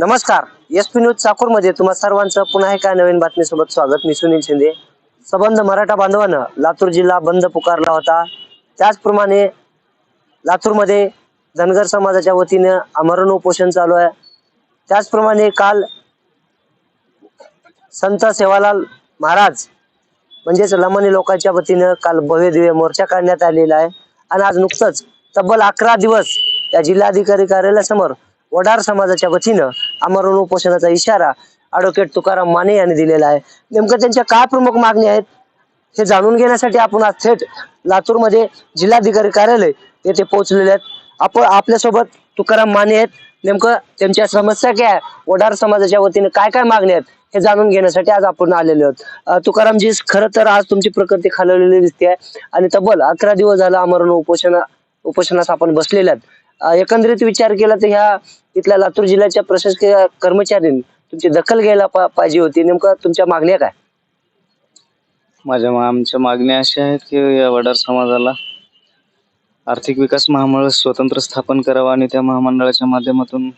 नमस्कार. S P news चाकूरमध्ये तुम्हा सर्वांचं पुन्हा एका नवीन बातमीसोबत स्वागत. मी सुनील शिंदे. संबंध मराठा बांधवानं लातूर जिल्हा बंद पुकारला होता. त्याचप्रमाणे लातूरमध्ये धनगर समाजाच्या वतीनं आमरण उपोषण चालू आहे. त्याचप्रमाणे काल संत सेवालाल महाराज म्हणजेच लमानी लोकांच्या वतीनं काल भव्य दिव्य मोर्चा काढण्यात आलेला आहे. आणि आज नुकतंच तब्बल अकरा दिवस या जिल्हाधिकारी कार्यालयासमोर वडार समाजाच्या वतीनं आमरण उपोषणाचा इशारा ॲडव्होकेट तुकाराम माने यांनी दिलेला आहे. नेमकं त्यांच्या काय प्रमुख मागणी आहेत हे जाणून घेण्यासाठी आपण आज थेट लातूरमध्ये जिल्हाधिकारी कार्यालय येथे पोहोचलेले आहेत. आपण आपल्यासोबत तुकाराम माने आहेत. नेमकं त्यांच्या समस्या काय आहे? वडार समाजाच्या वतीने काय काय मागणी आहेत हे जाणून घेण्यासाठी आज आपण आलेले आहोत. तुकाराम तुकारामजी खरं तर आज तुमची प्रकृती खालवलेली दिसते आहे. आणि तब्बल अकरा दिवस झालं आमरण उपोषण उपोषणास आपण बसलेले आहेत. एकंदरीत विचार केला तर ह्या इथल्या लातूर जिल्ह्याच्या प्रशासकीय कर्मचाऱ्यांनी तुमची दखल घ्यायला पा- पाहिजे होती. नेमकं तुमच्या मागण्या काय? माझ्या आमच्या मागण्या अशा आहेत की या वडार समाजाला आर्थिक विकास महामंडळ स्वतंत्र स्थापन करावं आणि त्या महामंडळाच्या माध्यमातून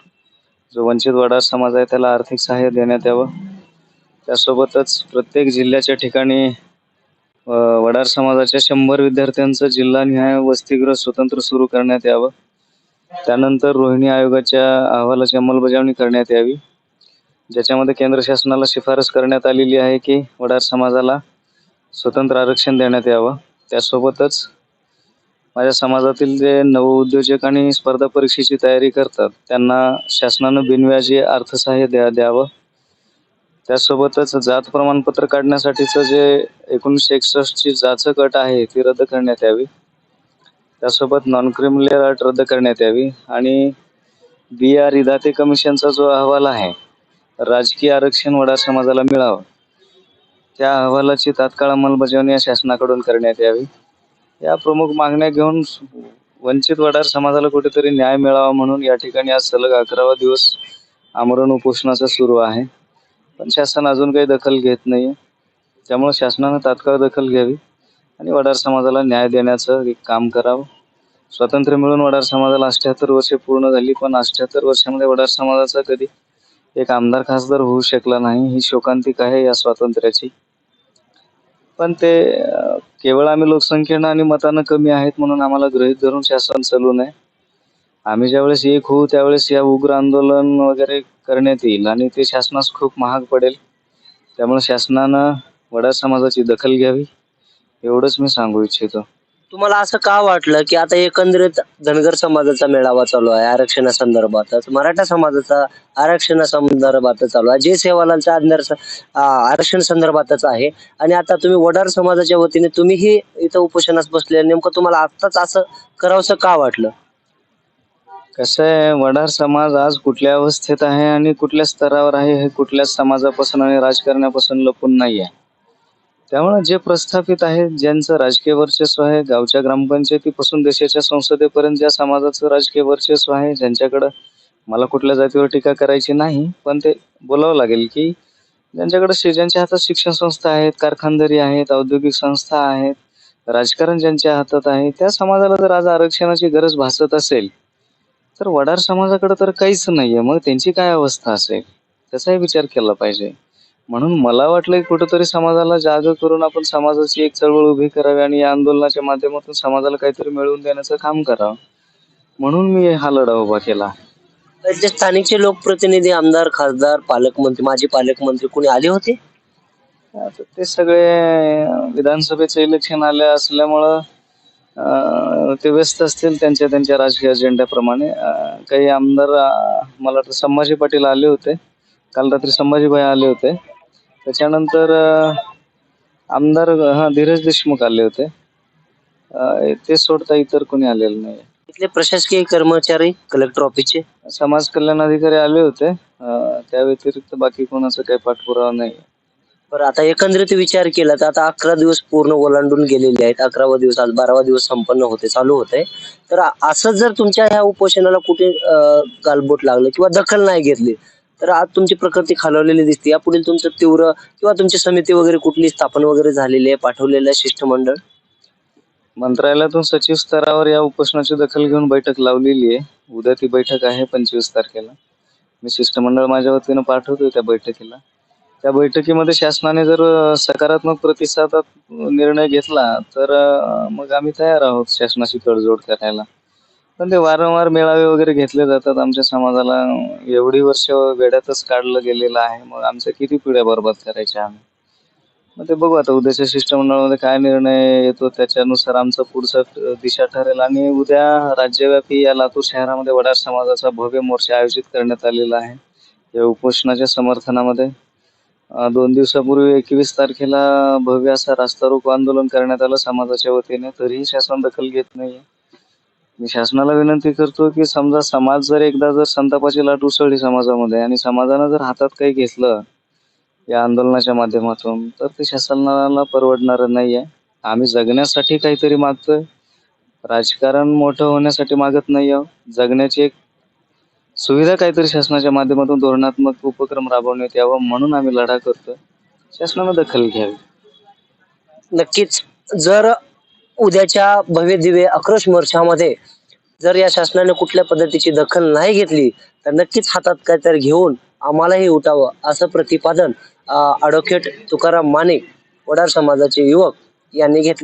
जो वंचित वडार समाज आहे त्याला आर्थिक सहाय्य देण्यात यावं. त्यासोबतच प्रत्येक जिल्ह्याच्या ठिकाणी वडार समाजाच्या शंभर विद्यार्थ्यांचं जिल्हानिहाय वसतिगृह स्वतंत्र सुरू करण्यात यावं. त्यानंतर रोहिणी आयोगाच्या अहवालाची अंमलबजावणी करण्यात यावी. ज्याच्यामध्ये केंद्र शासनाला शिफारस करण्यात आलेली आहे की वडार समाजाला स्वतंत्र आरक्षण देण्यात यावं. त्यासोबतच माझ्या समाजातील जे नवउद्योजक आणि स्पर्धा परीक्षेची तयारी करतात त्यांना शासनानं बिनव्याजी अर्थसहाय्य द्या द्यावं. त्यासोबतच जात प्रमाणपत्र काढण्यासाठीचं जे एकोणीसशे एकसष्टची जाचक अट आहे ती रद्द करण्यात यावी. त्यासोबत नॉन क्रिमिनल अट रद्द करण्यात यावी आणि बी आर इदाते कमिशनचा जो अहवाल आहे राजकीय आरक्षण वडा समाजाला मिळावं त्या अहवालाची तात्काळ अंमलबजावणी या शासनाकडून करण्यात यावी. या प्रमुख मागण्या घेऊन वंचित वडार समाजाला कुठेतरी न्याय मिळावा म्हणून या ठिकाणी आज सलग अकरावा दिवस आमरण उपोषणाचा सुरू आहे. पण शासन अजून काही दखल घेत नाही त्यामुळे शासनानं तात्काळ दखल घ्यावी. आणि वडार समाजाला न्याय देण्याचं एक काम करावं. स्वातंत्र्य मिळून वडार समाजाला अष्ट्याहत्तर वर्षे पूर्ण झाली पण अष्ट्याहत्तर वर्षामध्ये वडार समाजाचा कधी एक आमदार खासदार होऊ शकला नाही ही शोकांतिक आहे या स्वातंत्र्याची. पण ते केवळ आम्ही लोकसंख्येनं आणि मतानं कमी आहेत म्हणून आम्हाला गृहीत धरून शासन चालू नये आम्ही ज्यावेळेस एक होऊ त्यावेळेस या उग्र आंदोलन वगैरे करण्यात येईल आणि ते शासनास खूप महाग पडेल. त्यामुळे शासनानं वडार समाजाची दखल घ्यावी. एवढंच मी सांगू इच्छितो. तुम्हाला असं का वाटलं की आता एकंदरीत धनगर समाजाचा मेळावा चालू आहे आरक्षणासंदर्भातच मराठा समाजाचा आरक्षणासंदर्भात चालू आहे. जे सेवालालच्या आंदर आरक्षण संदर्भातच आहे. आणि आता तुम्ही वडार समाजाच्या वतीने तुम्हीही इथं उपोषणास बसले नेमकं तुम्हाला आत्ताच असं करावंसं का वाटलं? कसं आहे वडार समाज आज कुठल्या अवस्थेत आहे आणि कुठल्या स्तरावर आहे हे कुठल्याच समाजापासून आणि राजकारणापासून लपून नाही आहे त्यामुळे जे प्रस्थापित आहेत ज्यांचं राजकीय वर्चस्व आहे गावच्या ग्रामपंचायतीपासून देशाच्या संसदेपर्यंत ज्या समाजाचं राजकीय वर्चस्व आहे ज्यांच्याकडं मला कुठल्या जातीवर टीका करायची नाही पण ते बोलावं लागेल की ज्यांच्याकडे ज्यांच्या हातात शिक्षण संस्था आहेत कारखानदारी आहेत औद्योगिक संस्था आहेत राजकारण ज्यांच्या हातात आहे त्या समाजाला जर आज आरक्षणाची गरज भासत असेल तर वडार समाजाकडे तर काहीच नाहीये. मग त्यांची काय अवस्था असेल? त्याचाही विचार केला पाहिजे. म्हणून मला वाटलं की कुठेतरी समाजाला जाग करून आपण समाजाची एक चळवळ उभी करावी आणि या आंदोलनाच्या माध्यमातून समाजाला काहीतरी मिळवून देण्याचं काम करावं. म्हणून मी हा लढा उभा केला. जे स्थानिकचे लोकप्रतिनिधी आमदार खासदार पालकमंत्री माजी पालकमंत्री कोणी आले होते? आता ते सगळे विधानसभेचं इलेक्शन आले असल्यामुळं अं, ते व्यस्त असतील त्यांच्या त्यांच्या राजकीय अजेंड्याप्रमाणे अं, काही आमदार अं, मला वाटतं संभाजी पाटील आले होते. काल रात्री संभाजीभाई आले होते. त्याच्यानंतर आमदार हा धीरज देशमुख आले होते. अं, ते सोडता इतर कोणी आलेलं नाही इथले प्रशासकीय कर्मचारी कलेक्टर ऑफिसचे समाज कल्याण अधिकारी आले होते. अं, त्या व्यतिरिक्त बाकी कोणाचा काही पाठपुरावा नाही बरं आता एकंदरीत विचार केला तर आता अकरा दिवस पूर्ण ओलांडून गेलेले आहेत. अकरावा दिवस आज बारावा दिवस संपन्न होते चालू होते. तर असं जर तुमच्या ह्या उपोषणाला कुठे अं, गालबोट लागलं किंवा दखल नाही घेतली तर आज तुमची प्रकृती खालवलेली दिसते. यापुढील तुमचं तीव्र किंवा तुमची समिती वगैरे कुठली स्थापन वगैरे झालेली आहे? पाठवलेलं आहे शिष्टमंडळ? मंत्रालयातून सचिव स्तरावर या उपोषणाची दखल घेऊन बैठक लावलेली आहे. उद्या ती बैठक आहे पंचवीस तारखेला. मी शिष्टमंडळ माझ्या वतीनं पाठवतोय त्या बैठकीला. त्या बैठकीमध्ये शासनाने जर सकारात्मक प्रतिसादात निर्णय घेतला तर मग आम्ही तयार आहोत शासनाशी तडजोड करायला. पण ते वारंवार मेळावे वगैरे घेतले जातात आमच्या समाजाला. एवढी वर्ष वेड्यातच काढलं गेलेलं आहे. मग आमच्या किती पिढ्या बरबाद करायच्या आम्ही? मग ते बघू आता उद्याच्या शिष्टमंडळामध्ये काय निर्णय येतो त्याच्यानुसार आमचं पुढचं दिशा ठरेल. आणि उद्या राज्यव्यापी या लातूर शहरामध्ये वडार समाजाचा भव्य मोर्चा आयोजित करण्यात आलेला आहे. या उपोषणाच्या समर्थनामध्ये दोन दिवसापूर्वी एकवीस तारखेला भव्य असा रास्ता रोको आंदोलन करण्यात आलं समाजाच्या वतीने. तरीही शासन दखल घेत नाहीये. मी शासनाला विनंती करतो की समजा समाज जर एकदा जर संतापाची लाट उसळली समाजामध्ये आणि समाजानं जर हातात काही घेतलं या आंदोलनाच्या माध्यमातून तर ते शासनाला परवडणार नाहीये. आम्ही जगण्यासाठी काहीतरी मागतोय. राजकारण मोठं होण्यासाठी मागत नाही आहोत जगण्याची एक सुविधा काहीतरी शासनाच्या माध्यमातून धोरणात्मक उपक्रम राबवण्यात यावं म्हणून आम्ही लढा करतोय. शासनानं दखल घ्यावी. नक्कीच. जर उद्याच्या भव्य दिवे आक्रोश मोर्चामध्ये जर या शासनाने कुठल्या पद्धतीची दखल नाही घेतली तर नक्कीच हातात काहीतरी घेऊन आम्हालाही उठावं असं प्रतिपादन ॲडव्होकेट तुकाराम माने वडार समाजाचे युवक यांनी घेतले.